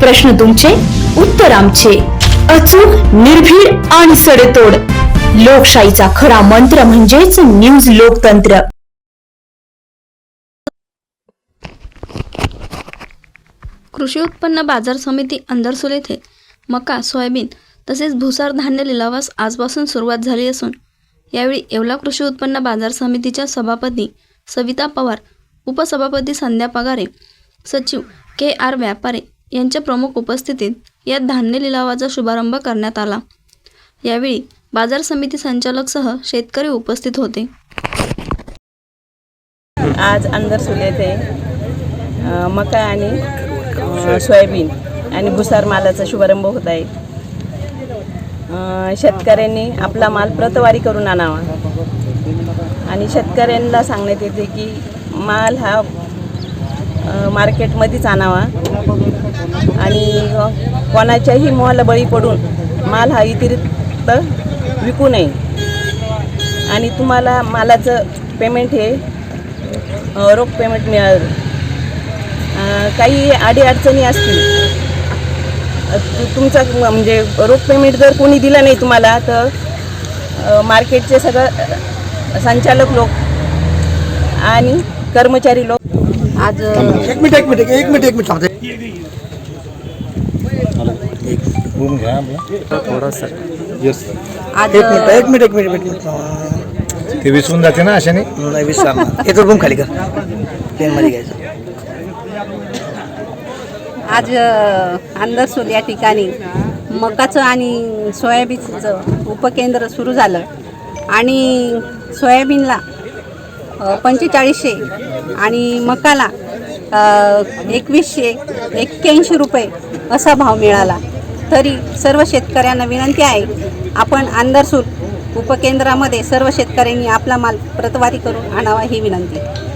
प्रश्न तुमचे उत्तर आमचे. अचूक निर्भीड आणि सडेतोड. लोकशाहीचा खरा मंत्र म्हणजेच न्यूज लोकतंत्र. कृषी उत्पन्न बाजार समिती अंदरसूल येथे मका सोयाबीन तसेच भुसार धान्य लिलावास आजपासून सुरुवात झाली असून यावेळी येवला कृषी उत्पन्न बाजार समितीच्या सभापती सविता पवार उपसभापती संध्या पगारे सचिव के आर व्यापारे यांच्या प्रमुख उपस्थितीत या धान्य लिलावाचा शुभारंभ करण्यात आला. यावेळी बाजार समिती संचालकसह शेतकरी उपस्थित होते. आज अंदर सुलेते मका आणि सोयाबीन आणि भुसार मालाचा शुभारंभ होत आहे. शेतकऱ्यांनी आपला माल प्रतवारी करून आणावा. आणि शेतकऱ्यांना सांगण्यात येते की माल हा मार्केटमध्येच आणावा. कोणाच्याही मोहाला बळी पडून माल हा इतिरिक्त विकू नये. आणि तुम्हाला मालाचं पेमेंट हे रोख पेमेंट मिळालं. काही अडीअडचणी असतील तुमचा म्हणजे रोख पेमेंट जर कोणी दिलं नाही तुम्हाला तर मार्केटचे सगळं संचालक लोक आणि कर्मचारी लोक. आज एक मिनिट एक मिनिट एक मिनिट एक मिनिट थांबते आज एक मिनिट एक मिनिट एक मिनिट. एक मिनिट ते विसरून जाते ना अशाने? नाही विसरणार रूम खाली कर. प्लेनमध्ये घ्यायचं. आज अंदरसूल या ठिकाणी मकाचं आणि सोयाबीनचं उपकेंद्र सुरू झालं. आणि सोयाबीनला पंचेचाळीसशे आणि मकाला एकवीसशे एक्क्याऐंशी रुपये असा भाव मिळाला. तरी सर्व शेतकऱ्यांना विनंती आहे आपण आंदरसूल उपकेंद्रामध्ये सर्व शेतकऱ्यांनी आपला माल प्रतवारी करून आणावा ही विनंती.